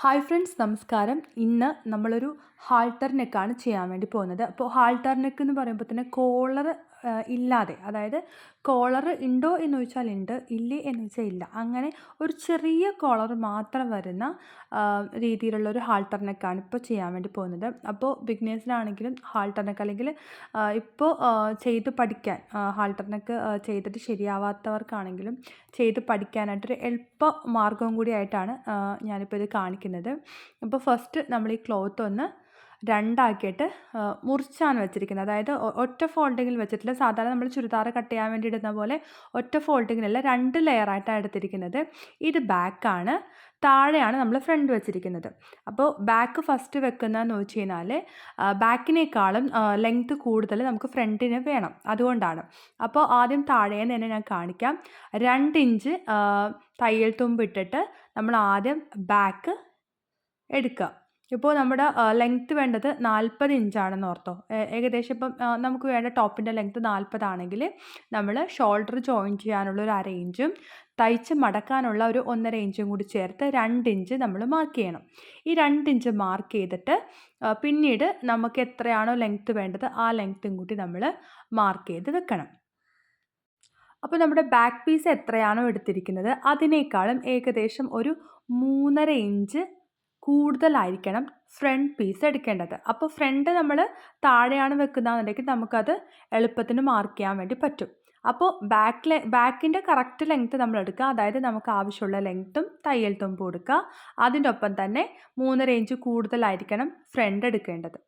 Hi friends നമസ്കാരം. ഇന്ന് നമ്മളൊരു ഹാൾട്ടർ നെക്കാണ് ചെയ്യാൻ വേണ്ടി പോകുന്നത്. അപ്പോൾ ഹാൾട്ടർ നെക്ക് എന്ന് പറയുമ്പോൾ തന്നെ കോളർ ഇല്ലാതെ. അതായത് കോളർ ഉണ്ടോ എന്ന് ചോദിച്ചാൽ ഉണ്ട് ഇല്ലേ എന്ന് വെച്ചാൽ ഇല്ല. അങ്ങനെ ഒരു ചെറിയ കോളർ മാത്രം വരുന്ന രീതിയിലുള്ള ഒരു ഹാൾട്ടർ ഇപ്പോൾ ചെയ്യാൻ വേണ്ടി പോകുന്നത്. അപ്പോൾ ബിഗ്നേഴ്സിനാണെങ്കിലും ഹാൾട്ടർ നെക്ക് അല്ലെങ്കിൽ ഇപ്പോൾ ചെയ്ത് പഠിക്കാൻ ഹാൾട്ടർ നെക്ക് ചെയ്തിട്ട് ശരിയാവാത്തവർക്കാണെങ്കിലും ചെയ്ത് പഠിക്കാനായിട്ടൊരു എളുപ്പ മാർഗവും കൂടി ആയിട്ടാണ് ആ, ഞാനിപ്പോൾ ഇത് കാണിക്കുന്നത്. അപ്പോൾ ഫസ്റ്റ് നമ്മൾ ഈ ക്ലോത്ത് ഒന്ന് രണ്ടാക്കിയിട്ട് മുറിച്ചാണ് വെച്ചിരിക്കുന്നത്. അതായത് ഒറ്റ ഫോൾഡിങ്ങിൽ വെച്ചിട്ടില്ല. സാധാരണ നമ്മൾ ചുരിദാർ കട്ട് ചെയ്യാൻ വേണ്ടി ഇടുന്ന പോലെ ഒറ്റ ഫോൾഡിങ്ങിലല്ല രണ്ട് ലെയറായിട്ടാണ് എടുത്തിരിക്കുന്നത്. ഇത് ബാക്കാണ്. താഴെയാണ് നമ്മൾ ഫ്രണ്ട് വെച്ചിരിക്കുന്നത്. അപ്പോൾ ബാക്ക് ഫസ്റ്റ് വെക്കുന്നതെന്ന് വെച്ച് കഴിഞ്ഞാൽ ബാക്കിനേക്കാളും ലെങ്ത് കൂടുതൽ നമുക്ക് ഫ്രണ്ടിന് വേണം. അതുകൊണ്ടാണ്. അപ്പോൾ ആദ്യം താഴേന്ന് തന്നെ ഞാൻ കാണിക്കാം. രണ്ട് ഇഞ്ച് തയ്യൽ തുമ്പിട്ടിട്ട് നമ്മൾ ആദ്യം ബാക്ക് എടുക്കുക. ഇപ്പോൾ നമ്മുടെ ലെങ്ത്ത് വേണ്ടത് നാൽപ്പത് ഇഞ്ചാണെന്ന് ഓർത്തോ. ഏകദേശം ഇപ്പം നമുക്ക് വേണ്ട ടോപ്പിന്റെ ലെങ്ത്ത് നാൽപ്പതാണെങ്കിൽ നമ്മൾ ഷോൾഡർ ജോയിൻ ചെയ്യാനുള്ള ഒരു അര ഇഞ്ചും തയ്ച്ച് മടക്കാനുള്ള ഒരു ഒന്നര ഇഞ്ചും കൂടി ചേർത്ത് രണ്ട് ഇഞ്ച് നമ്മൾ മാർക്ക് ചെയ്യണം. ഈ രണ്ട് ഇഞ്ച് മാർക്ക് ചെയ്തിട്ട് പിന്നീട് നമുക്ക് എത്രയാണോ ലെങ്ത്ത് വേണ്ടത് ആ ലെങ്ത്തും കൂടി നമ്മൾ മാർക്ക് ചെയ്ത് വെക്കണം. അപ്പോൾ നമ്മുടെ ബാക്ക് പീസ് എത്രയാണോ എടുത്തിരിക്കുന്നത് അതിനേക്കാളും ഏകദേശം ഒരു മൂന്നര ഇഞ്ച് കൂടുതലായിരിക്കണം ഫ്രണ്ട് പീസ് എടുക്കേണ്ടത്. അപ്പോൾ ഫ്രണ്ട് നമ്മൾ താഴെയാണ് വെക്കുന്നതെന്നുണ്ടെങ്കിൽ നമുക്കത് എളുപ്പത്തിന് മാർക്ക് ചെയ്യാൻ വേണ്ടി പറ്റും. അപ്പോൾ ബാക്കിലെ ബാക്കിന്റെ കറക്റ്റ് ലെങ്ത്ത് നമ്മൾ എടുക്കുക. അതായത് നമുക്ക് ആവശ്യമുള്ള ലെങ്ത്തും തയ്യൽ തുമ്പും എടുക്കുക. അതിന്റെ ഒപ്പം തന്നെ മൂന്നര ഇഞ്ച് കൂടുതലായിരിക്കണം ഫ്രണ്ട് എടുക്കേണ്ടത്.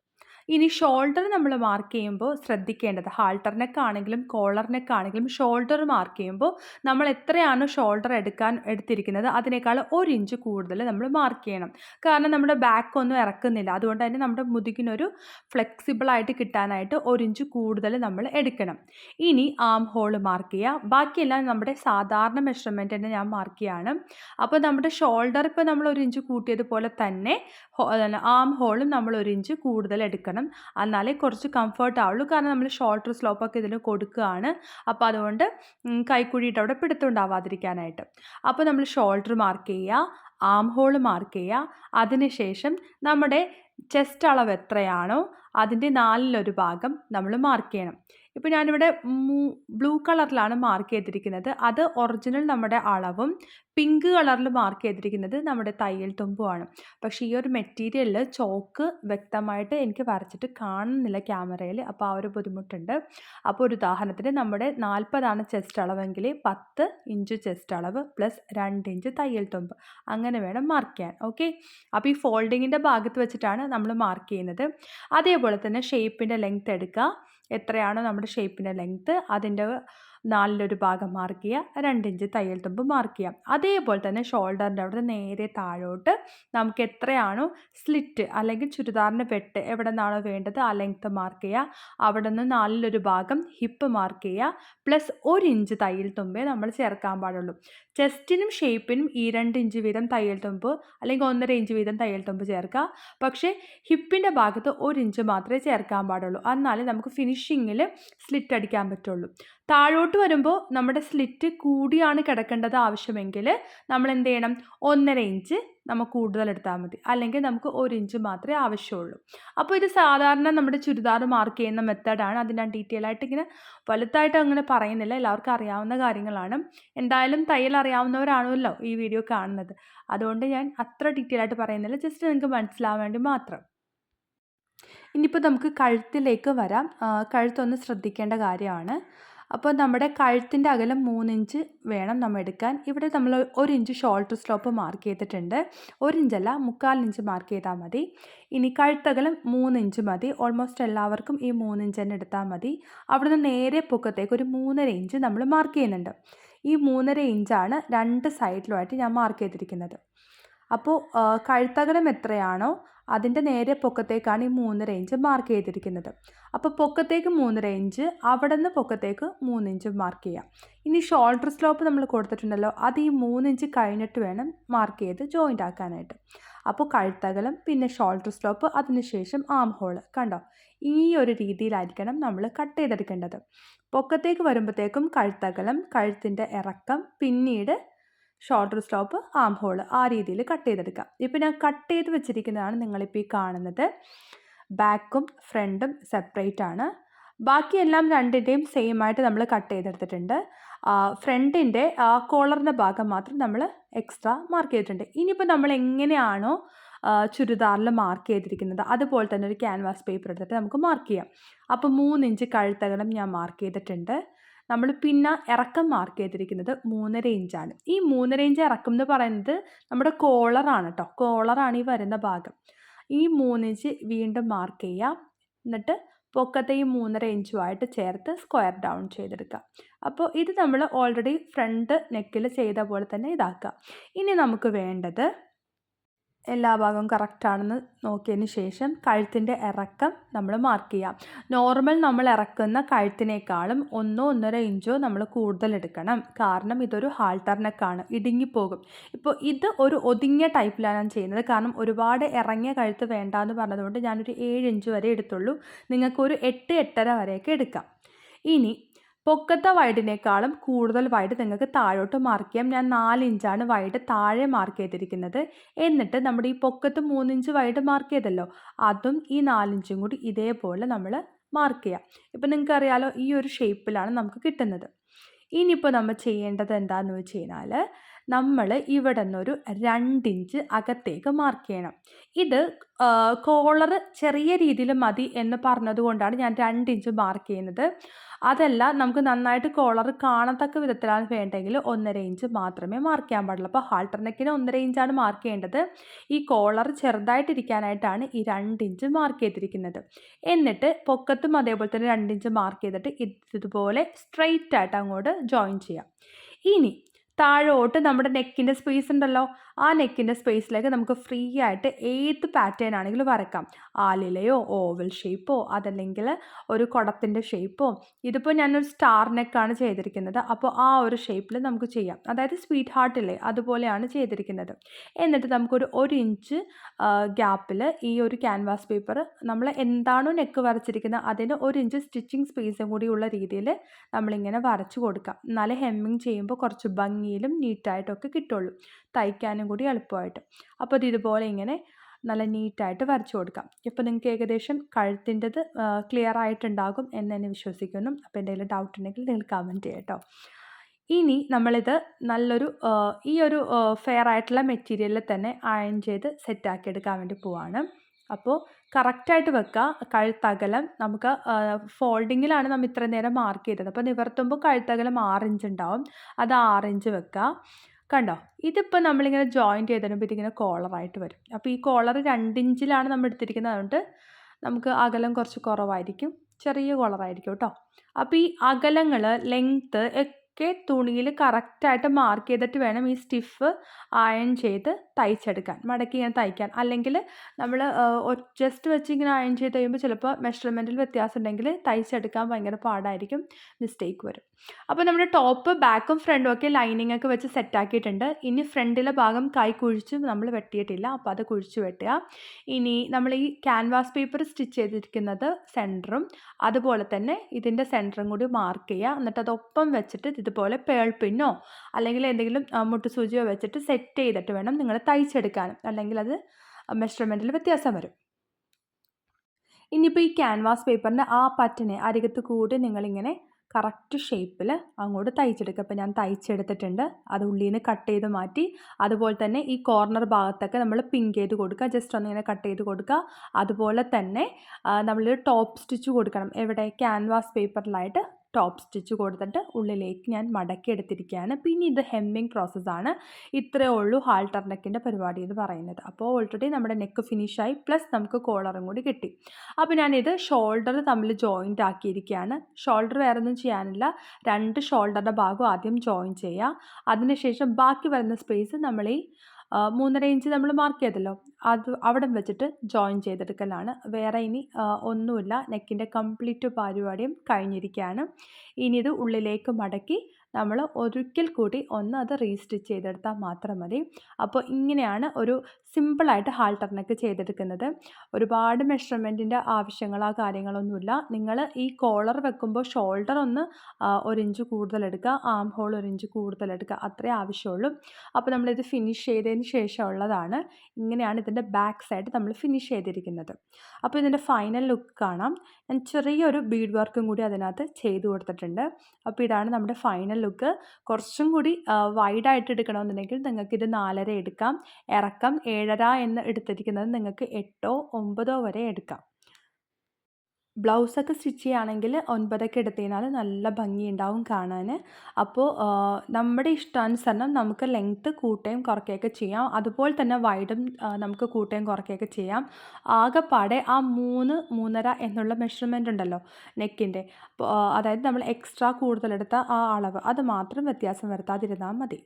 ഇനി ഷോൾഡർ നമ്മൾ മാർക്ക് ചെയ്യുമ്പോൾ ശ്രദ്ധിക്കേണ്ടത്. ഹാൾട്ടർ നെക്ക് ആണെങ്കിലും കോളർ നെക്ക് ആണെങ്കിലും ഷോൾഡർ മാർക്ക് ചെയ്യുമ്പോൾ നമ്മൾ എത്രയാണ് ഷോൾഡർ എടുക്കാൻ എടുത്തിരിക്കുന്നത് അതിനേക്കാൾ ഒരു ഇഞ്ച് കൂടുതൽ നമ്മൾ മാർക്ക് ചെയ്യണം. കാരണം നമ്മുടെ ബാക്ക് ഒന്നും ഇറക്കുന്നില്ല. അതുകൊണ്ട് തന്നെ നമ്മുടെ മുതുകിനൊരു ഫ്ലെക്സിബിളായിട്ട് കിട്ടാനായിട്ട് ഒരു ഇഞ്ച് കൂടുതൽ നമ്മൾ എടുക്കണം. ഇനി ആം ഹോൾ മാർക്ക് ചെയ്യുക ബാക്കിയെല്ലാം നമ്മുടെ സാധാരണ മെഷർമെന്റ് തന്നെ ഞാൻ മാർക്ക് ചെയ്യാണ്. അപ്പോൾ നമ്മുടെ ഷോൾഡർ ഇപ്പോൾ നമ്മൾ ഒരു ഇഞ്ച് കൂട്ടിയതുപോലെ തന്നെ ആം ഹോളും നമ്മൾ ഒരു ഇഞ്ച് കൂടുതൽ എടുക്കണം. എന്നാലേ കുറച്ച് കംഫർട്ട് ആവുള്ളൂ. കാരണം നമ്മൾ ഷോൾഡർ സ്ലോപ്പൊക്കെ ഇതിൽ കൊടുക്കുകയാണ്. അപ്പോൾ അതുകൊണ്ട് കൈക്കുഴിയിട്ട് അവിടെ പിടുത്തുണ്ടാവാതിരിക്കാനായിട്ട് അപ്പോൾ നമ്മൾ ഷോൾഡർ മാർക്ക് ചെയ്യുക ആം ഹോൾ മാർക്ക് ചെയ്യുക. അതിനുശേഷം നമ്മുടെ ചെസ്റ്റ് അളവ് എത്രയാണോ അതിന്റെ നാലിലൊരു ഭാഗം നമ്മൾ മാർക്ക് ചെയ്യണം. ഇപ്പോൾ ഞാനിവിടെ ബ്ലൂ കളറിലാണ് മാർക്ക് ചെയ്തിരിക്കുന്നത്. അത് ഒറിജിനൽ നമ്മുടെ അളവും പിങ്ക് കളറിൽ മാർക്ക് ചെയ്തിരിക്കുന്നത് നമ്മുടെ തയ്യൽ തുമ്പുമാണ്. പക്ഷേ ഈ ഒരു മെറ്റീരിയലിൽ ചോക്ക് വ്യക്തമായിട്ട് എനിക്ക് വരച്ചിട്ട് കാണുന്നില്ല ക്യാമറയിൽ അപ്പോൾ ആ ഒരു ബുദ്ധിമുട്ടുണ്ട്. അപ്പോൾ ഒരു ഉദാഹരണത്തിന് നമ്മുടെ നാൽപ്പതാണ് ചെസ്റ്റ് അളവെങ്കിൽ പത്ത് ഇഞ്ച് ചെസ്റ്റ് അളവ് പ്ലസ് രണ്ട് ഇഞ്ച് തയ്യൽ തുമ്പ്. അങ്ങനെ വേണം മാർക്ക് ചെയ്യാൻ. ഓക്കെ അപ്പോൾ ഈ ഫോൾഡിങ്ങിന്റെ ഭാഗത്ത് വെച്ചിട്ടാണ് നമ്മൾ മാർക്ക് ചെയ്യുന്നത്. അതേപോലെ തന്നെ ഷേപ്പിന്റെ ലെങ്ത് എടുക്കുക. എത്രയാണോ നമ്മുടെ ഷേപ്പിന്റെ ലെങ്ത്ത് അതിന്റെ നാലിലൊരു ഭാഗം മാർക്ക് ചെയ്യുക രണ്ടിഞ്ച് തയ്യൽ തുമ്പ് മാർക്ക് ചെയ്യാം. അതേപോലെ തന്നെ ഷോൾഡറിന്റെ അവിടെ നേരെ താഴോട്ട് നമുക്ക് എത്രയാണോ സ്ലിറ്റ് അല്ലെങ്കിൽ ചുരിദാറിന്റെ വെട്ട് എവിടെ നിന്നാണോ വേണ്ടത് ആ ലെങ്ത്ത് മാർക്ക് ചെയ്യുക അവിടെ നിന്ന് നാലിലൊരു ഭാഗം ഹിപ്പ് മാർക്ക് ചെയ്യുക പ്ലസ് ഒരു ഇഞ്ച് തയ്യൽ തുമ്പേ നമ്മൾ ചേർക്കാൻ പാടുള്ളൂ. ചെസ്റ്റിനും ഷേപ്പിനും ഈ രണ്ട് ഇഞ്ച് വീതം തയ്യൽ തുമ്പ് അല്ലെങ്കിൽ ഒന്നര ഇഞ്ച് വീതം തയ്യൽ തുമ്പ് ചേർക്കുക പക്ഷേ ഹിപ്പിന്റെ ഭാഗത്ത് ഒരു ഇഞ്ച് മാത്രമേ ചേർക്കാൻ പാടുള്ളൂ. എന്നാലേ നമുക്ക് ഫിനിഷിങ്ങിൽ സ്ലിറ്റ് അടിക്കാൻ പറ്റുള്ളൂ. താഴോട്ട് വരുമ്പോൾ നമ്മുടെ സ്ലിറ്റ് കൂടിയാണ് കിടക്കേണ്ടത് ആവശ്യമെങ്കിൽ നമ്മൾ എന്ത് ചെയ്യണം? ഒന്നര ഇഞ്ച് നമുക്ക് കൂടുതൽ എടുത്താൽ മതി. അല്ലെങ്കിൽ നമുക്ക് ഒരു ഇഞ്ച് മാത്രമേ ആവശ്യമുള്ളൂ. അപ്പോൾ ഇത് സാധാരണ നമ്മുടെ ചുരിദാർ മാർക്ക് ചെയ്യുന്ന മെത്തേഡാണ് അത് ഞാൻ ഡീറ്റെയിൽ ആയിട്ട് ഇങ്ങനെ വലുതായിട്ട് അങ്ങനെ പറയുന്നില്ല. എല്ലാവർക്കും അറിയാവുന്ന കാര്യങ്ങളാണ്. എന്തായാലും തയ്യൽ അറിയാവുന്നവരാണല്ലോ ഈ വീഡിയോ കാണുന്നത്. അതുകൊണ്ട് ഞാൻ അത്ര ഡീറ്റെയിൽ ആയിട്ട് പറയുന്നില്ല. ജസ്റ്റ് നിങ്ങൾക്ക് മനസ്സിലാവാൻ വേണ്ടി മാത്രം. ഇനിയിപ്പോൾ നമുക്ക് കഴുത്തിലേക്ക് വരാം. കഴുത്തൊന്ന് ശ്രദ്ധിക്കേണ്ട കാര്യമാണ്. അപ്പോൾ നമ്മുടെ കഴുത്തിന്റെ അകലം മൂന്നിഞ്ച് വേണം നമ്മൾ എടുക്കാൻ. ഇവിടെ നമ്മൾ ഒരു ഇഞ്ച് ഷോൾഡർ സ്ലോപ്പ് മാർക്ക് ചെയ്തിട്ടുണ്ട്. ഒരു ഇഞ്ചല്ല മുക്കാൽ ഇഞ്ച് മാർക്ക് ചെയ്താൽ മതി. ഇനി കഴുത്തകലം മൂന്ന് ഇഞ്ച് മതി. ഓൾമോസ്റ്റ് എല്ലാവർക്കും ഈ മൂന്ന് ഇഞ്ച് തന്നെ എടുത്താൽ മതി. അവിടുന്ന് നേരെ പൊക്കത്തേക്ക് ഒരു മൂന്നര ഇഞ്ച് നമ്മൾ മാർക്ക് ചെയ്യുന്നുണ്ട്. ഈ മൂന്നര ഇഞ്ചാണ് രണ്ട് സൈഡിലുമായിട്ട് ഞാൻ മാർക്ക് ചെയ്തിരിക്കുന്നത്. അപ്പോൾ കഴുത്തകലം എത്രയാണോ അതിന്റെ നേരെ പൊക്കത്തേക്കാണ് ഈ മൂന്ന് റേഞ്ച് മാർക്ക് ചെയ്തിരിക്കുന്നത്. അപ്പോൾ പൊക്കത്തേക്ക് മൂന്ന് റേഞ്ച് അവിടെ നിന്ന് പൊക്കത്തേക്ക് മൂന്ന് ഇഞ്ച് മാർക്ക് ചെയ്യാം. ഇനി ഷോൾഡർ സ്ലോപ്പ് നമ്മൾ കൊടുത്തിട്ടുണ്ടല്ലോ അത് ഈ മൂന്ന് ഇഞ്ച് കഴിഞ്ഞിട്ട് വേണം മാർക്ക് ചെയ്ത് ജോയിന്റ് ആക്കാനായിട്ട്. അപ്പോൾ കഴുത്തകലം പിന്നെ ഷോൾഡർ സ്ലോപ്പ് അതിനുശേഷം ആം ഹോൾ കണ്ടോ? ഈ ഒരു രീതിയിലായിരിക്കണം നമ്മൾ കട്ട് ചെയ്തെടുക്കേണ്ടത്. പൊക്കത്തേക്ക് വരുമ്പോഴത്തേക്കും കഴുത്തകലം കഴുത്തിന്റെ ഇറക്കം പിന്നീട് ഷോൾഡർ സ്റ്റോപ്പ് ആം ഹോൾ ആ രീതിയിൽ കട്ട് ചെയ്തെടുക്കാം. ഇപ്പോൾ ഞാൻ കട്ട് ചെയ്ത് വെച്ചിരിക്കുന്നതാണ് നിങ്ങളിപ്പോൾ ഈ കാണുന്നത്. ബാക്കും ഫ്രണ്ടും സെപ്പറേറ്റ് ആണ്. ബാക്കിയെല്ലാം രണ്ടിന്റെയും സെയിം ആയിട്ട് നമ്മൾ കട്ട് ചെയ്തെടുത്തിട്ടുണ്ട്. ഫ്രണ്ടിന്റെ കോളറിന്റെ ഭാഗം മാത്രം നമ്മൾ എക്സ്ട്രാ മാർക്ക് ചെയ്തിട്ടുണ്ട്. ഇനിയിപ്പോൾ നമ്മൾ എങ്ങനെയാണോ ചുരിദാറിൽ മാർക്ക് ചെയ്തിരിക്കുന്നത് അതുപോലെ തന്നെ ഒരു ക്യാൻവാസ് പേപ്പർ എടുത്തിട്ട് നമുക്ക് മാർക്ക് ചെയ്യാം. അപ്പോൾ മൂന്നിഞ്ച് കഴുത്തകളും ഞാൻ മാർക്ക് ചെയ്തിട്ടുണ്ട്. നമ്മൾ പിന്നെ ഇറക്കം മാർക്ക് ചെയ്തിരിക്കുന്നത് മൂന്നര ഇഞ്ചാണ് ഈ മൂന്നര ഇഞ്ച് ഇറക്കം എന്ന് പറയുന്നത് നമ്മുടെ കോളറാണ് കേട്ടോ കോളറാണ് ഈ വരുന്ന ഭാഗം. ഈ മൂന്നിഞ്ച് വീണ്ടും മാർക്ക് ചെയ്യാം. എന്നിട്ട് പൊക്കത്തെ ഈ മൂന്നര ഇഞ്ചുമായിട്ട് ചേർത്ത് സ്ക്വയർ ഡൗൺ ചെയ്തെടുക്കുക അപ്പോൾ ഇത് നമ്മൾ ഓൾറെഡി ഫ്രണ്ട് നെക്കിൽ ചെയ്ത പോലെ തന്നെ ഇതാക്കുക ഇനി നമുക്ക് വേണ്ടത് എല്ലാ ഭാഗവും കറക്റ്റാണെന്ന് നോക്കിയതിന് ശേഷം കഴുത്തിന്റെ ഇറക്കം നമ്മൾ മാർക്ക് ചെയ്യാം. നോർമൽ നമ്മൾ ഇറക്കുന്ന കഴുത്തിനേക്കാളും ഒന്നോ ഒന്നര ഇഞ്ചോ നമ്മൾ കൂടുതൽ എടുക്കണം. കാരണം ഇതൊരു ഹാൾട്ടർനെക്കാണ് ഇടുങ്ങിപ്പോകും. ഇപ്പോൾ ഇത് ഒരു ഒതുങ്ങിയ ടൈപ്പിലാണ് ഞാൻ ചെയ്യുന്നത്. കാരണം ഒരുപാട് ഇറങ്ങിയ കഴുത്ത് വേണ്ട എന്ന് പറഞ്ഞതുകൊണ്ട് ഞാനൊരു ഏഴ് ഇഞ്ച് വരെ എടുത്തുള്ളൂ. നിങ്ങൾക്കൊരു എട്ട് എട്ടര വരെയൊക്കെ എടുക്കാം. ഇനി പൊക്കത്തെ വൈഡിനേക്കാളും കൂടുതൽ വൈഡ് നിങ്ങൾക്ക് താഴോട്ട് മാർക്ക് ചെയ്യാം. ഞാൻ നാല് ഇഞ്ചാണ് വൈഡ് താഴെ മാർക്ക് ചെയ്തിരിക്കുന്നത്. എന്നിട്ട് നമ്മുടെ ഈ പൊക്കത്ത് മൂന്നിഞ്ച് വൈഡ് മാർക്ക് ചെയ്തല്ലോ അതും ഈ നാലിഞ്ചും കൂടി ഇതേപോലെ നമ്മൾ മാർക്ക് ചെയ്യാം. ഇപ്പം നിങ്ങൾക്ക് അറിയാലോ ഈ ഒരു ഷേപ്പിലാണ് നമുക്ക് കിട്ടുന്നത്. ഇനിയിപ്പോൾ നമ്മൾ ചെയ്യേണ്ടത് എന്താണെന്ന് വെച്ച് കഴിഞ്ഞാൽ നമ്മൾ ഇവിടെ നിന്നൊരു രണ്ടിഞ്ച് അകത്തേക്ക് മാർക്ക് ചെയ്യണം. ഇത് കോളർ ചെറിയ രീതിയിൽ മതി എന്ന് പറഞ്ഞതുകൊണ്ടാണ് ഞാൻ രണ്ടിഞ്ച് മാർക്ക് ചെയ്യുന്നത്. അതല്ല നമുക്ക് നന്നായിട്ട് കോളർ കാണത്തക്ക വിധത്തിലാണ് വേണ്ടെങ്കിൽ ഒന്നര ഇഞ്ച് മാത്രമേ മാർക്ക് ചെയ്യാൻ പാടുള്ളൂ. അപ്പോൾ ഹാൾട്ടർ നെക്കിന് ഒന്നര ഇഞ്ചാണ് മാർക്ക് ചെയ്യേണ്ടത്. ഈ കോളർ ചെറുതായിട്ടിരിക്കാനായിട്ടാണ് ഈ രണ്ട് ഇഞ്ച് മാർക്ക് ചെയ്തിരിക്കുന്നത്. എന്നിട്ട് പൊക്കത്തും അതേപോലെ തന്നെ രണ്ട് ഇഞ്ച് മാർക്ക് ചെയ്തിട്ട് ഇതുപോലെ സ്ട്രെയിറ്റ് ആയിട്ട് അങ്ങോട്ട് ജോയിൻ ചെയ്യാം. ഇനി താഴോട്ട് നമ്മുടെ നെക്കിന്റെ സ്പേസ് ഉണ്ടല്ലോ. ആ നെക്കിന്റെ സ്പേസിലേക്ക് നമുക്ക് ഫ്രീ ആയിട്ട് ഏത് പാറ്റേൺ ആണെങ്കിലും വരക്കാം. ആലിലയോ ഓവൽ ഷേപ്പോ അതല്ലെങ്കിൽ ഒരു കുടത്തിന്റെ ഷേപ്പോ. ഇതിപ്പോൾ ഞാനൊരു സ്റ്റാർ നെക്കാണ് ചെയ്തിരിക്കുന്നത്. അപ്പോൾ ആ ഒരു ഷേപ്പിൽ നമുക്ക് ചെയ്യാം. അതായത് സ്വീറ്റ് ഹാർട്ടില്ലേ അതുപോലെയാണ് ചെയ്തിരിക്കുന്നത്. എന്നിട്ട് നമുക്കൊരു ഒരു ഇഞ്ച് ഗ്യാപ്പിൽ ഈ ഒരു ക്യാൻവാസ് പേപ്പർ നമ്മൾ എന്താണോ നെക്ക് വരച്ചിരിക്കുന്നത് അതിന് ഒരു ഇഞ്ച് സ്റ്റിച്ചിങ് സ്പേസും കൂടി ഉള്ള രീതിയിൽ നമ്മളിങ്ങനെ വരച്ചു കൊടുക്കാം. എന്നാലേ ഹെമ്മിങ് ചെയ്യുമ്പോൾ കുറച്ച് ഭംഗിയിലും നീറ്റായിട്ടൊക്കെ കിട്ടുള്ളൂ. തയ്ക്കാനും കൂടി എളുപ്പമായിട്ട്. അപ്പോൾ അത് ഇതുപോലെ ഇങ്ങനെ നല്ല നീറ്റായിട്ട് വരച്ചു കൊടുക്കാം. ഇപ്പോൾ നിങ്ങൾക്ക് ഏകദേശം കഴുത്തിന്റെത് ക്ലിയർ ആയിട്ടുണ്ടാകും എന്ന് തന്നെ വിശ്വസിക്കുന്നു. അപ്പോൾ എന്തെങ്കിലും ഡൗട്ട് ഉണ്ടെങ്കിൽ നിങ്ങൾ കമന്റ് ചെയ്യാം കേട്ടോ ഇനി നമ്മളിത് നല്ലൊരു ഈ ഒരു ഫെയർ ആയിട്ടുള്ള മെറ്റീരിയലിൽ തന്നെ അയൺ ചെയ്ത് സെറ്റാക്കി എടുക്കാൻ വേണ്ടി പോവാണ്. അപ്പോൾ കറക്റ്റായിട്ട് വെക്കുക കഴുത്തകലം നമുക്ക് ഫോൾഡിങ്ങിലാണ് നമ്മൾ ഇത്ര നേരം മാർക്ക് ചെയ്തത്. അപ്പോൾ നിവർത്തുമ്പോൾ കഴുത്തകലം ആറ് ഇഞ്ച് ഉണ്ടാവും. അത് ആറ് ഇഞ്ച് വെക്കുക കണ്ടോ? ഇതിപ്പോൾ നമ്മളിങ്ങനെ ജോയിന്റ് തരുമ്പോൾ ഇതിങ്ങനെ കോളറായിട്ട് വരും. അപ്പോൾ ഈ കോളർ രണ്ടിഞ്ചിലാണ് നമ്മൾ എടുത്തിരിക്കുന്നത്. അതുകൊണ്ട് നമുക്ക് അകലം കുറച്ച് കുറവായിരിക്കും. ചെറിയ കോളറായിരിക്കും കേട്ടോ. അപ്പോൾ ഈ അകലങ്ങൾ ലെങ്ത്ത് ഒക്കെ തുണിയിൽ കറക്റ്റായിട്ട് മാർക്ക് ചെയ്തിട്ട് വേണം ഈ സ്റ്റിഫ് അയൺ ചെയ്ത് തയ്ച്ചെടുക്കാൻ മടക്കി ഇങ്ങനെ തയ്ക്കാൻ. അല്ലെങ്കിൽ നമ്മൾ ജസ്റ്റ് വെച്ച് ഇങ്ങനെ അയൺ ചെയ്ത് കഴിയുമ്പോൾ ചിലപ്പോൾ മെഷർമെന്റിൽ വ്യത്യാസം ഉണ്ടെങ്കിൽ തയ്ച്ചെടുക്കാൻ ഭയങ്കര പാടായിരിക്കും മിസ്റ്റേക്ക് വരും. അപ്പോൾ നമ്മുടെ ടോപ്പ് ബാക്കും ഫ്രണ്ടും ഒക്കെ ലൈനിങ് ഒക്കെ വെച്ച് സെറ്റാക്കിയിട്ടുണ്ട് ഇനി ഫ്രണ്ടിലെ ഭാഗം കൈ കുഴിച്ച് നമ്മൾ വെട്ടിയിട്ടില്ല. അപ്പോൾ അത് കുഴിച്ച് വെട്ടുക. ഇനി നമ്മൾ ഈ ക്യാൻവാസ് പേപ്പർ സ്റ്റിച്ച് ചെയ്തിരിക്കുന്നത് സെന്ററും അതുപോലെ തന്നെ ഇതിന്റെ സെന്ററും കൂടി മാർക്ക് ചെയ്യുക. എന്നിട്ട് അതൊപ്പം വെച്ചിട്ട് ഇതുപോലെ പേൾ പിന്നോ അല്ലെങ്കിൽ എന്തെങ്കിലും മുട്ടുസൂചിയോ വെച്ചിട്ട് സെറ്റ് ചെയ്തിട്ട് വേണം നിങ്ങൾ തയ്ച്ചെടുക്കാനും. അല്ലെങ്കിൽ അത് മെഷർമെന്റിൽ വ്യത്യാസം വരും. ഇനിയിപ്പോൾ ഈ ക്യാൻവാസ് പേപ്പറിന്റെ ആ പറ്റിനെ അരികത്ത് കൂടി നിങ്ങളിങ്ങനെ കറക്റ്റ് ഷേപ്പിൽ അങ്ങോട്ട് തയ്ച്ചെടുക്കുക. അപ്പോൾ ഞാൻ തയ്ച്ചെടുത്തിട്ടുണ്ട്. അത് ഉള്ളിൽ നിന്ന് കട്ട് ചെയ്ത് മാറ്റി. അതുപോലെ തന്നെ ഈ കോർണർ ഭാഗത്തൊക്കെ നമ്മൾ പിങ്ക് ചെയ്ത് കൊടുക്കുക. ജസ്റ്റ് ഒന്ന് ഇങ്ങനെ കട്ട് ചെയ്ത് കൊടുക്കുക. അതുപോലെ തന്നെ നമ്മൾ ടോപ്പ് സ്റ്റിച്ച് കൊടുക്കണം. എവിടെ? ക്യാൻവാസ് പേപ്പറിലായിട്ട് ടോപ്പ് സ്റ്റിച്ച് കൊടുത്തിട്ട് ഉള്ളിലേക്ക് ഞാൻ മടക്കി എടുത്തിരിക്കുകയാണ്. പിന്നെ ഇത് ഹെമ്മിങ് പ്രോസസ്സാണ് ഇത്രയേ ഉള്ളൂ ഹാൾട്ടർ നെക്കിന്റെ പരിപാടി എന്ന് പറയുന്നത്. അപ്പോൾ ഓൾറെഡി നമ്മുടെ നെക്ക് ഫിനിഷായി പ്ലസ് നമുക്ക് കോളറും കൂടി കിട്ടി. അപ്പോൾ ഞാനിത് ഷോൾഡർ തമ്മിൽ ജോയിന്റ് ആക്കിയിരിക്കുകയാണ്. ഷോൾഡർ വേറെ ഒന്നും ചെയ്യാനില്ല. രണ്ട് ഷോൾഡറിന്റെ ഭാഗം ആദ്യം ജോയിൻ ചെയ്യുക. അതിനുശേഷം ബാക്കി വരുന്ന സ്പേസ് നമ്മൾ ഈ മൂന്നര ഇഞ്ച് നമ്മൾ മാർക്ക് ചെയ്തല്ലോ. അത് അവിടെ വെച്ചിട്ട് ജോയിൻ ചെയ്തെടുക്കലാണ്. വേറെ ഇനി ഒന്നുമില്ല. നെക്കിന്റെ കംപ്ലീറ്റ് പരിപാടിയും കഴിഞ്ഞിരിക്കുകയാണ്. ഇനി ഇത് ഉള്ളിലേക്ക് മടക്കി നമ്മൾ ഒരിക്കൽ കൂടി ഒന്ന് അത് റീസ്റ്റിച്ച് ചെയ്തെടുത്താൽ മാത്രം മതി. അപ്പോൾ ഇങ്ങനെയാണ് ഒരു സിമ്പിളായിട്ട് ഹാൾട്ടർ നെക്ക് ചെയ്തെടുക്കുന്നത്. ഒരുപാട് മെഷർമെന്റിന്റെ ആവശ്യങ്ങളോ കാര്യങ്ങളൊന്നുമില്ല. നിങ്ങൾ ഈ കോളർ വെക്കുമ്പോൾ ഷോൾഡർ ഒന്ന് ഒരു ഇഞ്ച് കൂടുതൽ എടുക്കുക. ആം ഹോൾ ഒരു ഇഞ്ച് കൂടുതൽ എടുക്കുക. അത്രേ ആവശ്യമുള്ളൂ. അപ്പോൾ നമ്മളിത് ഫിനിഷ് ചെയ്തതിന് ശേഷമുള്ളതാണ് ഇങ്ങനെയാണ് ഇതിന്റെ ബാക്ക് സൈഡ് നമ്മൾ ഫിനിഷ് ചെയ്തിരിക്കുന്നത്. അപ്പോൾ ഇതിന്റെ ഫൈനൽ ലുക്ക് കാണാം. ഞാൻ ചെറിയൊരു ബീഡ് വർക്കും കൂടി അതിനകത്ത് ചെയ്തു കൊടുത്തിട്ടുണ്ട്. അപ്പോൾ ഇതാണ് നമ്മുടെ ഫൈനൽ ലുക്ക് കുറച്ചും കൂടി വൈഡായിട്ട് എടുക്കണമെന്നുണ്ടെങ്കിൽ നിങ്ങൾക്ക് ഇത് നാലര എടുക്കാം. ഇറക്കം ഏഴര എന്ന് എടുത്തിരിക്കുന്നത് നിങ്ങൾക്ക് എട്ടോ ഒമ്പതോ വരെ എടുക്കാം. ബ്ലൗസൊക്കെ സ്റ്റിച്ച് ചെയ്യുകയാണെങ്കിൽ ഒൻപതൊക്കെ എടുത്തു കഴിഞ്ഞാൽ നല്ല ഭംഗിയുണ്ടാവും കാണാൻ. അപ്പോൾ നമ്മുടെ ഇഷ്ടാനുസരണം നമുക്ക് ലെങ്ത്ത് കൂട്ടുകയും കുറയ്ക്കുകയൊക്കെ ചെയ്യാം. അതുപോലെ തന്നെ വൈഡും നമുക്ക് കൂട്ടുകയും കുറയ്ക്കുകയൊക്കെ ചെയ്യാം. ആകെപ്പാടെ ആ മൂന്ന് മൂന്നര എന്നുള്ള മെഷർമെന്റ് ഉണ്ടല്ലോ നെക്കിന്റെ അതായത് നമ്മൾ എക്സ്ട്രാ കൂടുതലെടുത്ത ആ അളവ്. അത് മാത്രം വ്യത്യാസം വരുത്താതിരുന്നാൽ മതി.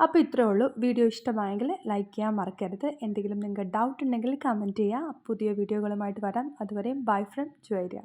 അപ്പോൾ ഇത്രയേ ഉള്ളൂ. വീഡിയോ ഇഷ്ടമായെങ്കിൽ ലൈക്ക് ചെയ്യാൻ മറക്കരുത്. എന്തെങ്കിലും നിങ്ങൾക്ക് ഡൗട്ട് ഉണ്ടെങ്കിൽ കമന്റ് ചെയ്യുക. പുതിയ വീഡിയോകളുമായിട്ട് വരാം. അതുവരെയും ബൈ ഫ്രം ജുവേരിയ